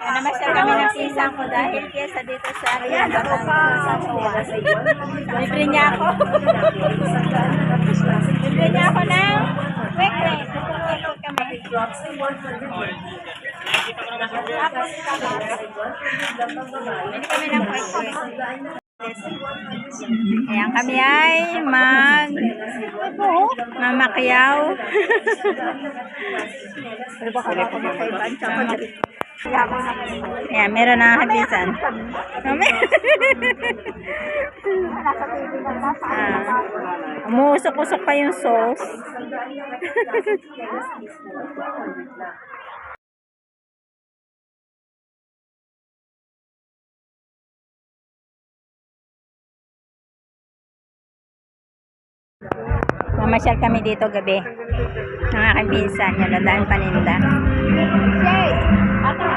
Ano Namasyal kami ng pisang ko dahil kesa dito sa Ayan, ako pa. Libre niya ako. Libre niya ako ng wekre. Ikot kami. Bili kami ng kwek-kwek. Ayan kami ay mag mamakyaw. Ayan, meron na kabisan. ah, umuusok-usok pa yung sauce. Mamasyal kami dito gabi. Ng aking pinsan, yung nadaan paninda.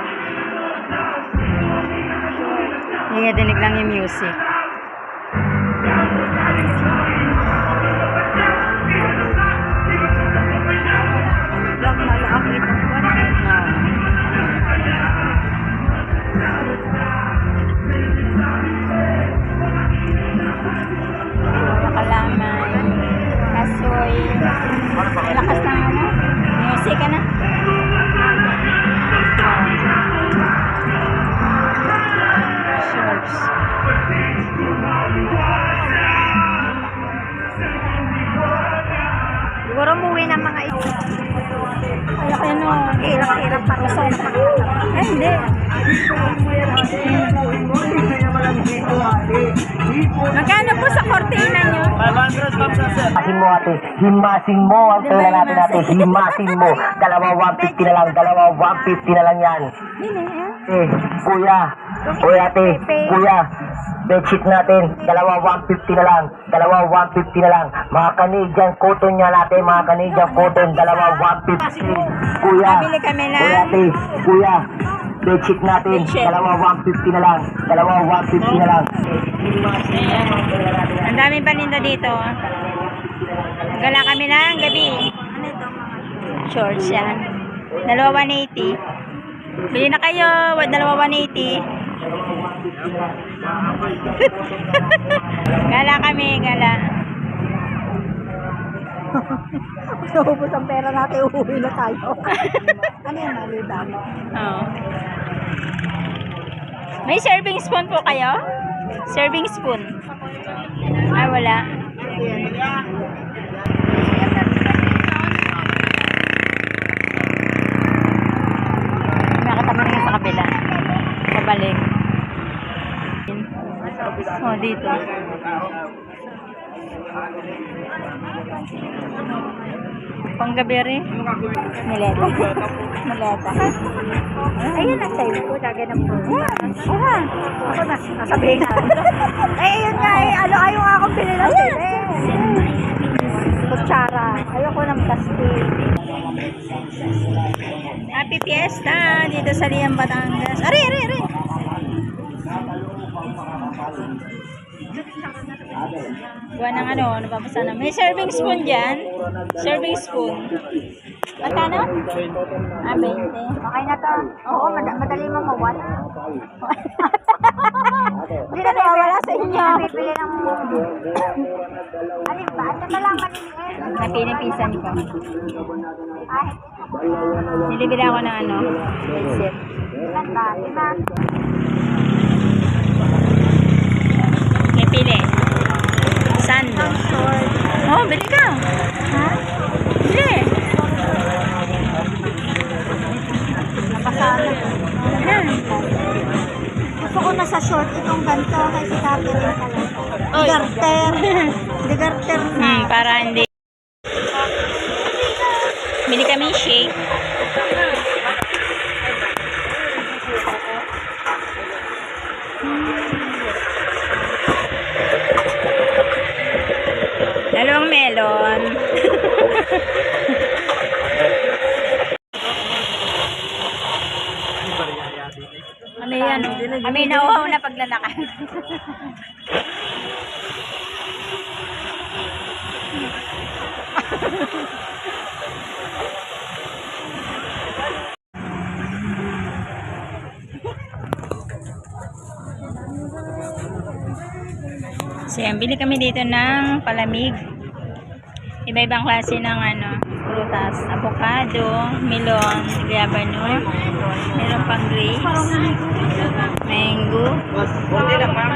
Hindi dinig lang yung music. Ito. Ay, ano? Hirap-hirap pa. Ay, hindi. Magkano po sa kortina nyo? 500 ma'am sir. Himasin mo ate, himasin mo ang pera natin ate, himasin mo. Dalawa 150 na lang, dalawa 150 na lang yan. Eh, kuya, kuya ate, kuya, bedsheet natin, dalawa 150 na lang, dalawa 150 na lang. Mga Canadian cotton yan natin, mga Canadian cotton, dalawa 150. Kuya, kuya ate, kuya, bedsheet natin, dalawa 150 na lang, dalawa 150 na lang. Ang daming paninda dito. Gala kami ng gabi. Shorts yan. Dalawa 180. Bili na kayo. Wa- Dalawa 180. gala kami, gala. Naubos ang pera natin, uuwi na tayo. ano yung malita mo? Oo. May serving spoon po kayo? Serving spoon. Ay, wala. May katabi na yun sa kabila. Pabalik. Oh, dito. Panggabi rin. Mileta. Ayun ang sa'yo ko, gaganap ko. Aha. Ako na, nasabihin na. eh, yun nga eh, ano, ayaw nga akong ng sila eh. Kutsara. Ayoko ng plastic. Happy Fiesta dito sa Liang Batangas. Ari, ari, ari. Gawa ng ano, nababasa na. May serving spoon dyan. Serving spoon. Magkano? Ah, 20. Okay na to. Oo, mad- madali mo mawala. Hindi na Wala sa inyo. bibili ng... Alin ba? Ito na lang maliliit. Napinipisan ko. Ay, Nilibili ako ng ano, headset. ilan ba? Lima. Pili. Sando. Oh, bili ka. Ha? Bili. Yan. Gusto ko na sa short itong ganito kasi dati rin talaga. Garter. Di garter na. Hmm, para hindi. Kami nauhaw na paglalakad. so yan, bili kami dito ng palamig. Iba-ibang klase ng ano, prutas. Avocado, melon, guavano, meron pang grapes, mango. Kunti lang, ma'am.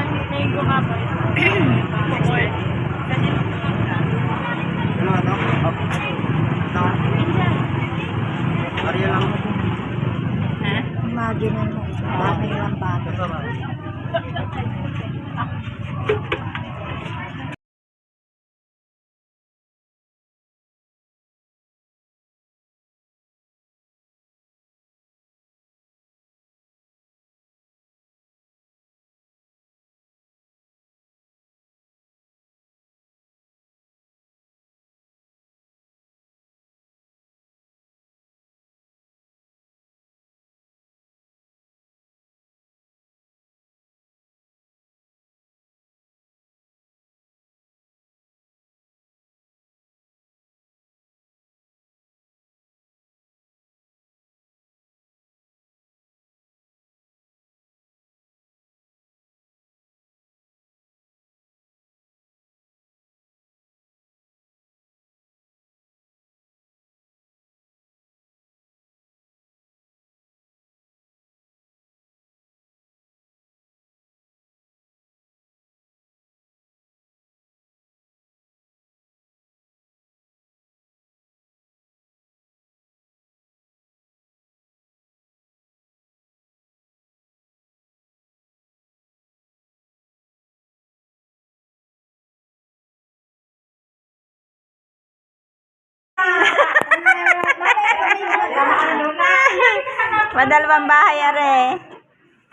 Padalawang bahay are.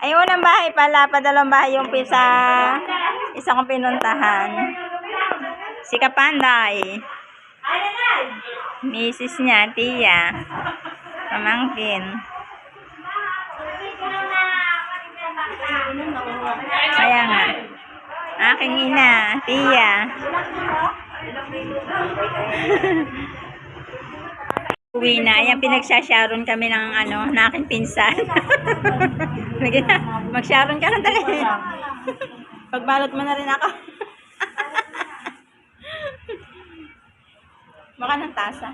Ay, unang bahay pala, padalawang bahay yung pisa, isa kong pinuntahan. Si Kapanday. Misis niya, Tia. Pamangkin. Kaya nga. Aking ina, Tia. Uwi na. Ayan, pinagsasharon kami ng ano, na aking pinsan. Mag-sharon ka na dali. Pagbalot mo na rin ako. Baka ng tasa.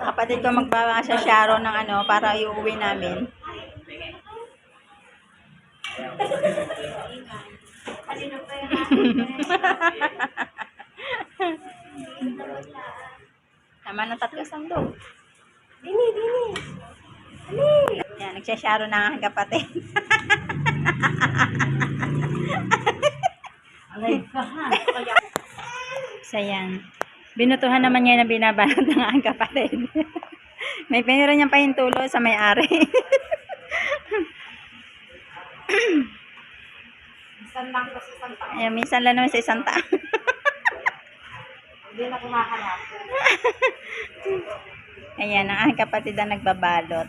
Kapatid ko magbawa sa Sharon ng ano, para iuwi namin. Tama ng tatlo sandok. Dini, dini. Dini. Yan, nagsasharo na ang kapatid. so, yan. Binutuhan naman niya na binabalot ng aking kapatid. may pinira niyang pahintulo sa may-ari. Minsan lang isang taon. Ayan, minsan lang naman sa isang taon. Hindi na kumakalap. Ayan, ang aking kapatid ang nagbabalot.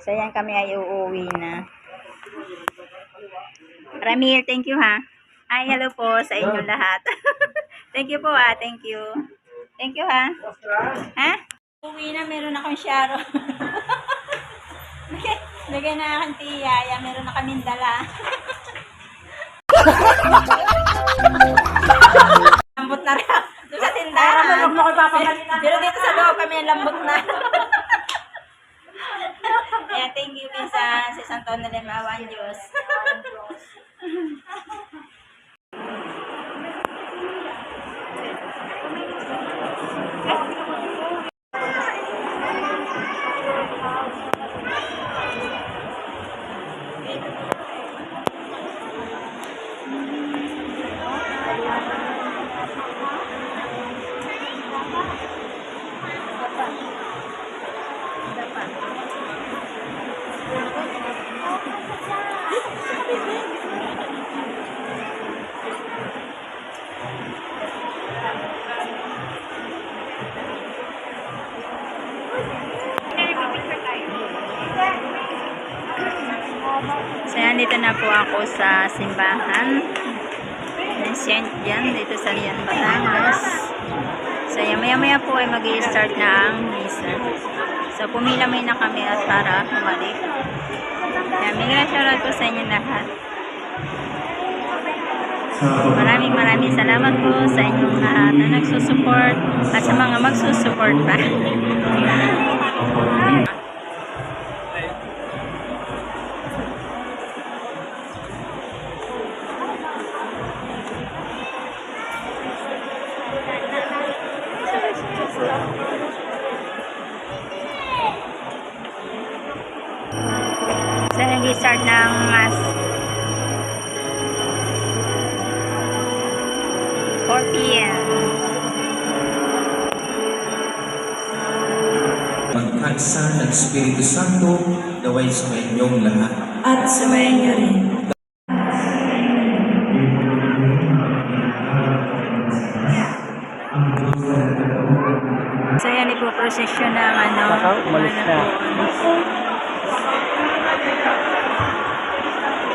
So, ayan kami ay uuwi na. Ramil, thank you ha. Ay, hello po sa inyo lahat. thank you po ha, thank you. Thank you ha. Ha? Uwi na, meron akong sharo. Lagay, lagay na aking tiya. Ayan, meron na kaming dala. Sa simbahan. ng Saint John dito sa Lian, Batangas. So, maya-maya po ay mag start na ang misa. So, pumila may na kami at para humalik. May shoutout po sa inyo lahat. Maraming maraming salamat po sa inyong lahat na nagsusupport at sa mga magsusupport pa. Nag-start ng mass 4 p.m. Pagkansa ng Espiritu Santo, naway sa inyong lahat. At sumayin niyo rin. So, yan ipoprosesyon ng ano. umalis na.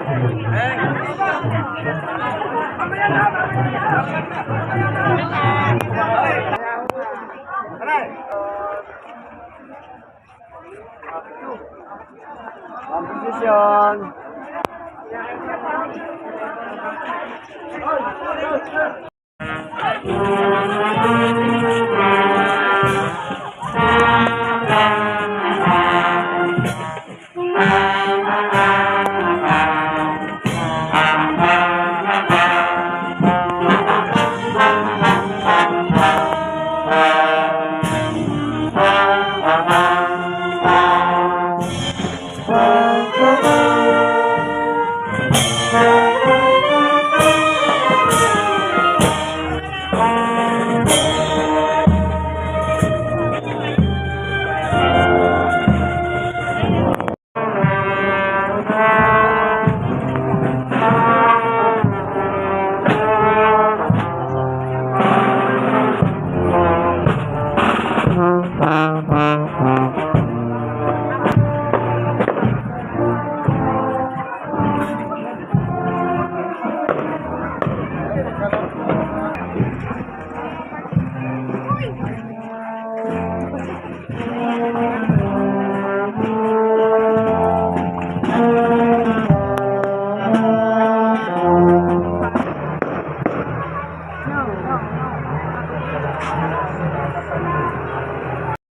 है